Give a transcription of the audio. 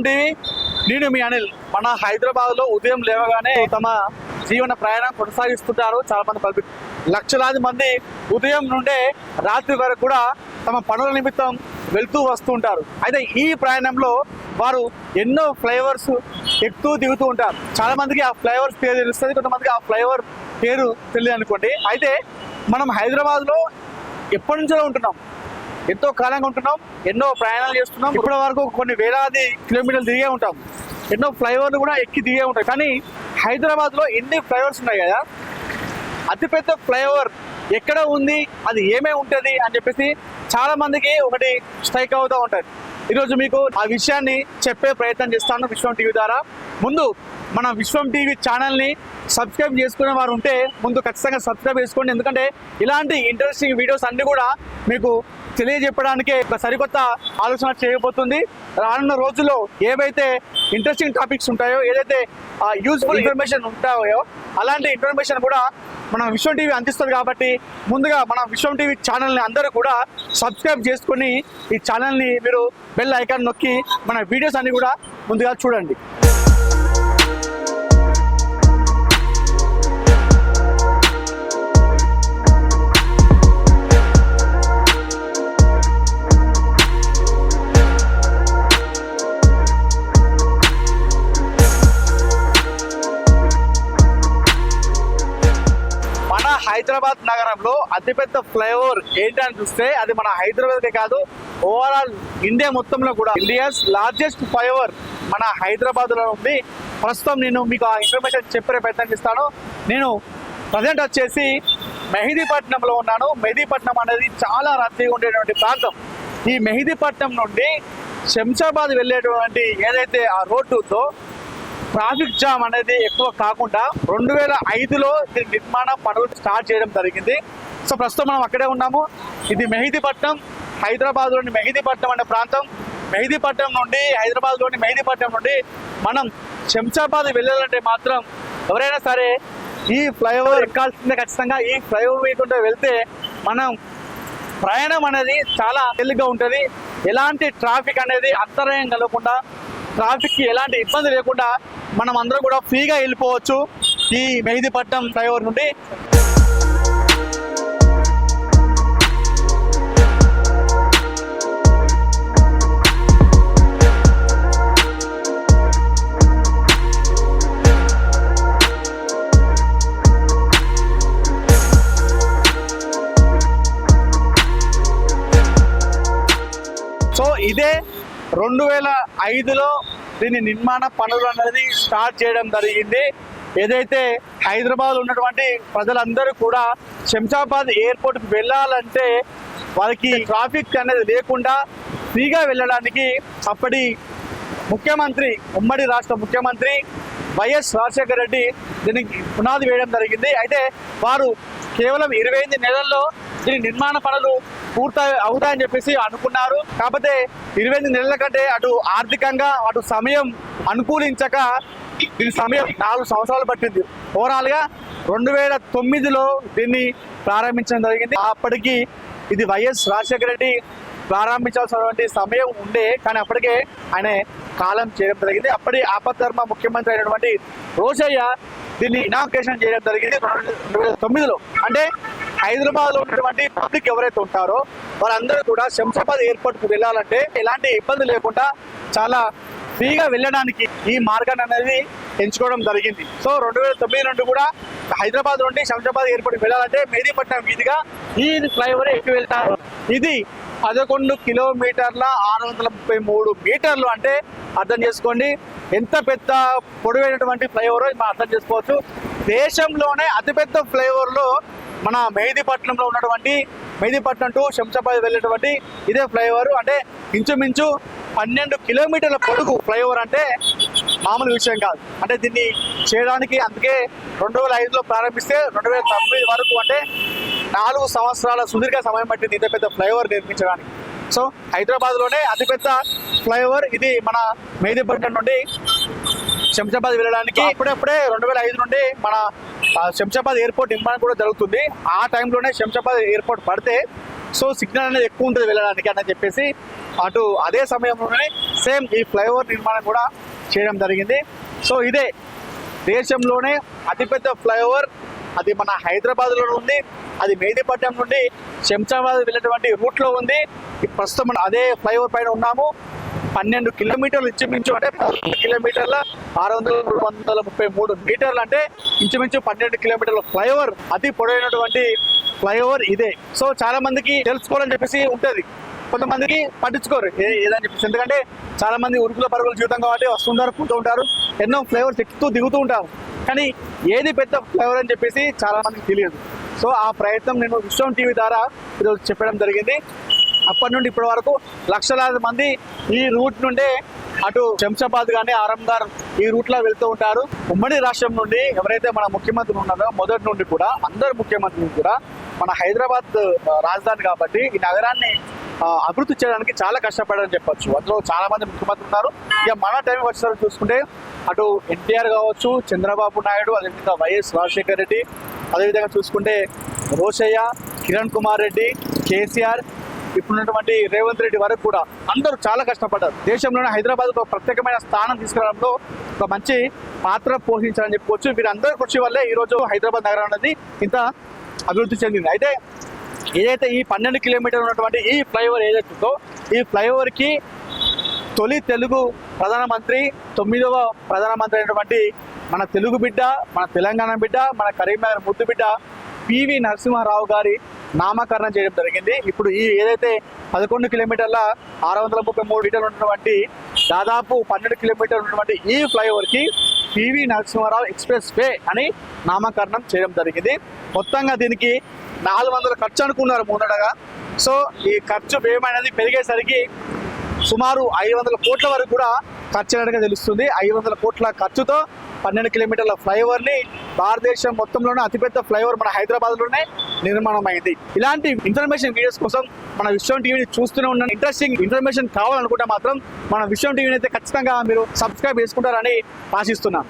విశ్వం TV నేను మీ అనిల్. మన హైదరాబాద్లో ఉదయం లేవగానే తమ జీవన ప్రయాణం కొనసాగిస్తుంటారు. చాలా మంది పబ్లిక్ లక్షలాది మంది ఉదయం నుండే రాత్రి వరకు కూడా తమ పనుల నిమిత్తం వెళ్తూ వస్తూ ఉంటారు. అయితే ఈ ప్రయాణంలో వారు ఎన్నో ఫ్లైఓవర్స్ ఎక్కుతూ దిగుతూ ఉంటారు. చాలా మందికి ఆ ఫ్లైఓవర్స్ పేరు తెలుస్తుంది కొంతమందికి ఆ ఫ్లైఓవర్ పేరు తెలియదు అనుకోండి. అయితే మనం హైదరాబాద్లో ఎప్పటి నుంచో ఉంటున్నాం. ఎంతో కాలంగా ఉంటున్నాం. ఎన్నో ప్రయాణాలు చేస్తున్నాం. ఇప్పటి వరకు కొన్ని వేలాది కిలోమీటర్లు తిరిగే ఉంటాం. ఎన్నో ఫ్లైఓవర్లు కూడా ఎక్కి దిగే ఉంటాయి. కానీ హైదరాబాద్లో ఎన్ని ఫ్లైఓవర్స్ ఉన్నాయి కదా? అతిపెద్ద ఫ్లైఓవర్ ఎక్కడ ఉంది? అది ఏమే ఉంటుంది? అని చెప్పేసి చాలా మందికి ఒకటి స్ట్రైక్ అవుతూ ఉంటుంది. ఈరోజు మీకు ఆ విషయాన్ని చెప్పే ప్రయత్నం చేస్తాను విశ్వం టీవీ ద్వారా. ముందు మన విశ్వం టీవీ ఛానల్ని సబ్స్క్రైబ్ చేసుకునే వారు ఉంటే ముందు ఖచ్చితంగా సబ్స్క్రైబ్ చేసుకోండి. ఎందుకంటే ఇలాంటి ఇంట్రెస్టింగ్ వీడియోస్ అన్ని కూడా మీకు తెలియజెప్పడానికి ఒక సరికొత్త ఆలోచన చేయబోతుంది. రానున్న రోజుల్లో ఏవైతే ఇంట్రెస్టింగ్ టాపిక్స్ ఉంటాయో ఏదైతే యూస్ఫుల్ ఇన్ఫర్మేషన్ ఉంటాయో అలాంటి ఇన్ఫర్మేషన్ కూడా మన విశ్వం టీవీ అందిస్తుంది కాబట్టి ముందుగా మన విశ్వం టీవీ ఛానల్ని అందరూ కూడా సబ్స్క్రైబ్ చేసుకొని ఈ ఛానల్ని మీరు బెల్ ఐకాన్ నొక్కి మన వీడియోస్ అన్ని కూడా ముందుగా చూడండి. హైదరాబాద్ నగరంలో అతిపెద్ద ఫ్లైఓవర్ ఏంటని చూస్తే అది మన హైదరాబాద్ కాదు. ఓవరాల్ ఇండియా మొత్తంలో కూడా ఇండియాస్ లార్జెస్ట్ ఫ్లైఓవర్ మన హైదరాబాద్లో ఉంది. ప్రస్తుతం నేను మీకు ఆ ఇన్ఫర్మేషన్ చెప్పే ప్రయత్నం చేస్తాను. నేను ప్రజెంట్ వచ్చేసి మెహిదీపట్నంలో ఉన్నాను. మెహదీపట్నం అనేది చాలా రద్దీగా ఉండేటువంటి ప్రాంతం. ఈ మెహదీపట్నం నుండి శంషాబాద్ వెళ్ళేటువంటి ఏదైతే ఆ రోడ్డు ఉందో ట్రాఫిక్ జామ్ అనేది ఎక్కువ కాకుండా రెండు వేల ఐదులో దీని నిర్మాణ పనులు స్టార్ట్ చేయడం జరిగింది. సో ప్రస్తుతం మనం అక్కడే ఉన్నాము. ఇది మెహిదీపట్నం హైదరాబాద్లోని మెహిదీపట్నం అనే ప్రాంతం. మెహిదీపట్నం నుండి హైదరాబాద్లోని మెహిదీపట్నం నుండి మనం శంషాబాద్ వెళ్ళాలంటే మాత్రం ఎవరైనా సరే ఈ ఫ్లైఓవర్ ఎక్కాల్సిందే ఖచ్చితంగా. ఈ ఫ్లైఓవర్ వేయకుండా వెళ్తే మనం ప్రయాణం అనేది చాలా తేలిగ్గా ఉంటుంది. ఎలాంటి ట్రాఫిక్ అనేది అంతరాయం కలగకుండా ట్రాఫిక్కి ఎలాంటి ఇబ్బంది లేకుండా మనం అందరం కూడా ఫ్రీగా వెళ్ళిపోవచ్చు ఈ మెహిదీపట్నం ఫ్లైఓవర్ నుండి. రెండు వేల ఐదులో దీని నిర్మాణ పనులు అనేది స్టార్ట్ చేయడం జరిగింది. ఏదైతే హైదరాబాద్ ఉన్నటువంటి ప్రజలందరూ కూడా శంషాబాద్ ఎయిర్పోర్ట్కి వెళ్ళాలంటే వాళ్ళకి ట్రాఫిక్ అనేది లేకుండా ఫ్రీగా వెళ్ళడానికి అప్పటి ముఖ్యమంత్రి ఉమ్మడి రాష్ట్ర ముఖ్యమంత్రి వైఎస్ రాజశేఖర రెడ్డి దీనికి పునాది వేయడం జరిగింది. అయితే వారు కేవలం ఇరవై ఎనిమిది నెలల్లో దీని నిర్మాణ పనులు పూర్తి అవుతాయని చెప్పేసి అనుకున్నారు. కాకపోతే ఇరవై ఎనిమిది నెలల కంటే అటు ఆర్థికంగా అటు సమయం అనుకూలించక దీని సమయం నాలుగు సంవత్సరాలు పట్టింది. ఓవరాల్గా రెండు వేల తొమ్మిదిలో దీన్ని ప్రారంభించడం జరిగింది. అప్పటికి ఇది వైఎస్ రాజశేఖర రెడ్డి ప్రారంభించాల్సినటువంటి సమయం ఉండే కానీ అప్పటికే ఆయన కాలం చేయడం జరిగింది. అప్పటి ఆపద్ధర్మ ముఖ్యమంత్రి అయినటువంటి రోజయ్య దీన్ని ఇనాగ్రేషన్ చేయడం జరిగింది. రెండు వేల తొమ్మిదిలో. అంటే హైదరాబాద్లో ఉన్నటువంటి పబ్లిక్ ఎవరైతే ఉంటారో వారందరూ కూడా శంషాబాద్ ఎయిర్పోర్ట్కు వెళ్ళాలంటే ఎలాంటి ఇబ్బంది లేకుండా చాలా ఫ్రీగా వెళ్ళడానికి ఈ మార్గాన్ని అనేది ఎంచుకోవడం జరిగింది. సో రెండు వేల తొమ్మిది నుండి కూడా హైదరాబాద్ నుండి శంషాబాద్ ఎయిర్పోర్ట్ వెళ్ళాలంటే మెహదీపట్నం మీదుగా ఈ ఫ్లైఓవర్ ఎక్కి వెళ్తారు. ఇది పదకొండు కిలోమీటర్ల ఆరు వందల ముప్పై మూడు మీటర్లు అంటే అర్థం చేసుకోండి. ఎంత పెద్ద పొడవైనటువంటి ఫ్లైఓవర్ మనం అర్థం చేసుకోవచ్చు. దేశంలోనే అతిపెద్ద ఫ్లైఓవర్లో మన మెహదీపట్నంలో ఉన్నటువంటి మెహదీపట్నం టు శంషాబాద్ వెళ్ళేటువంటి ఇదే ఫ్లైఓవర్. అంటే ఇంచుమించు పన్నెండు కిలోమీటర్ల పొడుగు ఫ్లైఓవర్ అంటే మామూలు విషయం కాదు. అంటే దీన్ని చేయడానికి అందుకే రెండు వేల ఐదులో ప్రారంభిస్తే రెండు వేల తొమ్మిది వరకు అంటే నాలుగు సంవత్సరాల సుదీర్ఘ సమయం పట్టింది ఇంత పెద్ద ఫ్లైఓవర్ నిర్మించడానికి. సో హైదరాబాద్లోనే అతిపెద్ద ఫ్లైఓవర్ ఇది మన మెహదీపట్నం నుండి శంషాబాద్ వెళ్ళడానికి. అప్పుడప్పుడే రెండు వేల ఐదు నుండి మన శంషాబాద్ ఎయిర్పోర్ట్ నిర్మాణం కూడా జరుగుతుంది. ఆ టైంలోనే శంషాబాద్ ఎయిర్పోర్ట్ పడితే సో సిగ్నల్ అనేది ఎక్కువ ఉంటుంది వెళ్ళడానికి అని చెప్పేసి అటు అదే సమయంలోనే సేమ్ ఈ ఫ్లైఓవర్ నిర్మాణం కూడా చేయడం జరిగింది. సో ఇదే దేశంలోనే అతిపెద్ద ఫ్లైఓవర్ అది మన హైదరాబాద్లో ఉంది అది మేదిపట్నం నుండి శంషాబాద్ వెళ్ళేటువంటి రూట్లో ఉంది. ఈ ప్రస్తుతం మనం అదే ఫ్లైఓవర్ పైన ఉన్నాము. పన్నెండు కిలోమీటర్లు ఇంచుమించు అంటే పన్నెండు కిలోమీటర్ల ఆరు వందల మూడు వందల ముప్పై మూడు మీటర్లు అంటే ఇంచుమించు పన్నెండు కిలోమీటర్ల ఫ్లైఓవర్ అతి పొడవైనటువంటి ఫ్లైఓవర్ ఇదే. సో చాలా మందికి తెలుసుకోవాలని చెప్పేసి ఉంటుంది. కొంతమందికి పట్టించుకోరు. ఏ- ఏదని చెప్పేసి. ఎందుకంటే చాలా మంది ఉరుకుల పరుగుల జీవితం కాబట్టి వస్తుంటారు పోతూ ఉంటారు ఎన్నో ఫ్లేవర్స్ ఎక్కుతూ దిగుతూ ఉంటారు. కానీ ఏది పెద్ద ఫ్లేవర్ అని చెప్పేసి చాలా మందికి తెలియదు. సో ఆ ప్రయత్నం నేను విశ్వం టీవీ ద్వారా ఈరోజు చెప్పడం జరిగింది. అప్పటి నుండి ఇప్పటి వరకు లక్షలాది మంది ఈ రూట్ నుండే అటు శంషాబాద్ కానీ ఆరంగార్ ఈ రూట్లో వెళ్తూ ఉంటారు. ఉమ్మడి రాష్ట్రం నుండి ఎవరైతే మన ముఖ్యమంత్రి ఉన్నారో మొదటి నుండి కూడా అందరు ముఖ్యమంత్రులు కూడా మన హైదరాబాద్ రాజధాని కాబట్టి ఈ నగరాన్ని అభివృద్ధి చేయడానికి చాలా కష్టపడారని చెప్పొచ్చు. అందులో చాలా మంది ముఖ్యమంత్రులు ఉన్నారు. ఇక మన టైం వచ్చేసరికి చూసుకుంటే అటు ఎన్టీఆర్ కావచ్చు చంద్రబాబు నాయుడు అదేవిధంగా వైఎస్ రాజశేఖర రెడ్డి అదేవిధంగా చూసుకుంటే రోషయ్య కిరణ్ కుమార్ రెడ్డి కేసీఆర్ ఇప్పుడున్నటువంటి రేవంత్ రెడ్డి వరకు కూడా అందరూ చాలా కష్టపడ్డారు. దేశంలోనే హైదరాబాద్ ఒక ప్రత్యేకమైన స్థానం తీసుకురావడంలో ఒక మంచి పాత్ర పోషించారని చెప్పుకోవచ్చు. వీరందరి కృషి వల్లే ఈరోజు హైదరాబాద్ నగరం అనేది ఇంత అభివృద్ధి చెందింది. అయితే ఏదైతే ఈ పన్నెండు కిలోమీటర్లు ఉన్నటువంటి ఈ ఫ్లైఓవర్ ఏదైతే ఉందో ఈ ఫ్లైఓవర్కి తొలి తెలుగు ప్రధానమంత్రి తొమ్మిదవ ప్రధానమంత్రి అయినటువంటి మన తెలుగు బిడ్డ మన తెలంగాణ బిడ్డ మన కరీంనగర్ ముద్దు బిడ్డ పివి నరసింహారావు గారి నామకరణం చేయడం జరిగింది. ఇప్పుడు ఈ ఏదైతే పదకొండు కిలోమీటర్ల ఆరు వందల ముప్పై మూడు మీటర్లు ఉన్నటువంటి దాదాపు పన్నెండు కిలోమీటర్లు ఉన్నటువంటి ఈ ఫ్లైఓవర్కి పివి నరసింహారావు ఎక్స్ప్రెస్ వే అని నామకరణం చేయడం జరిగింది. మొత్తంగా దీనికి నాలుగు వందల ఖర్చు అనుకున్నారు ముందడగా. సో ఈ ఖర్చు వ్యయం అనేది పెరిగేసరికి సుమారు ఐదు వందల కోట్ల వరకు కూడా ఖర్చు అయినట్టుగా తెలుస్తుంది. ఐదు వందల కోట్ల ఖర్చుతో పన్నెండు కిలోమీటర్ల ఫ్లైఓవర్ని భారతదేశం మొత్తంలోనే అతిపెద్ద ఫ్లైఓవర్ మన హైదరాబాద్లోనే నిర్మాణం అయింది ఇలాంటి ఇన్ఫర్మేషన్ వీడియోస్ కోసం మన విశ్వం టీవీని చూస్తూనే ఉన్న ఇంట్రెస్టింగ్ ఇన్ఫర్మేషన్ కావాలనుకుంటే మాత్రం మన విశ్వం టీవీని అయితే ఖచ్చితంగా మీరు సబ్స్క్రైబ్ చేసుకుంటారని ఆశిస్తున్నాను.